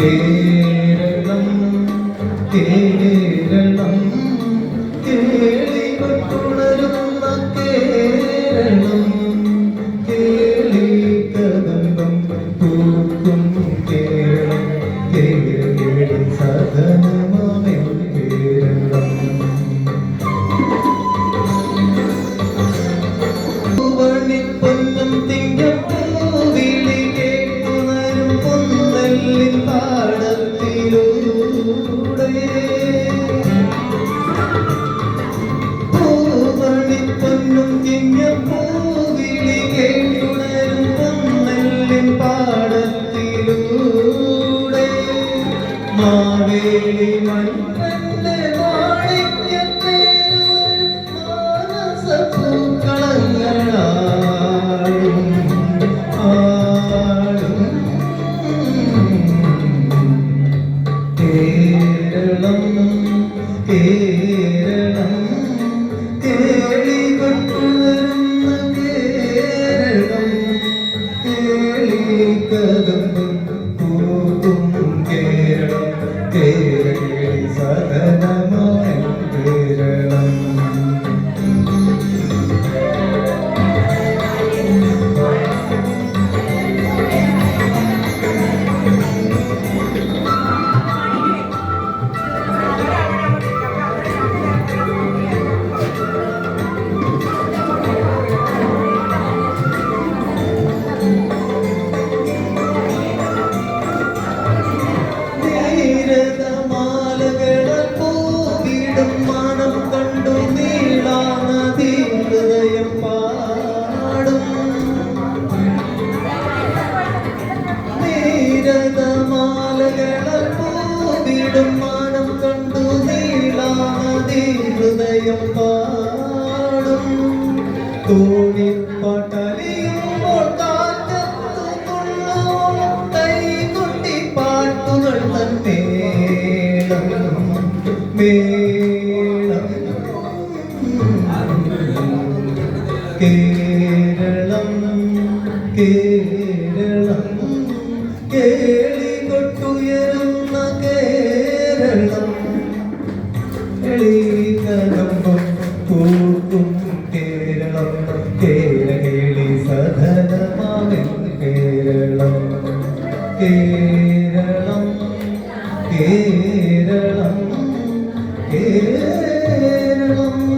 കേരളം കേരളം കേളികൊട്ടുണരുന്ന കേരളം കേളി കദമ്പം കേരളം മാവേലി മണ്ണന്റെ മാണിക്യത്തേരും മാനസപൂക്കളങ്ങളാടും ആടും കേരളം കേരളം കേളികൊട്ടുണരുന്ന കേരളം കേളികദംബം പൂക്കും ഹൃദയം പാടും കാറ്റത്തു മേളം. കേരളം കേരളം. കേരളം കേരളം കേരളം.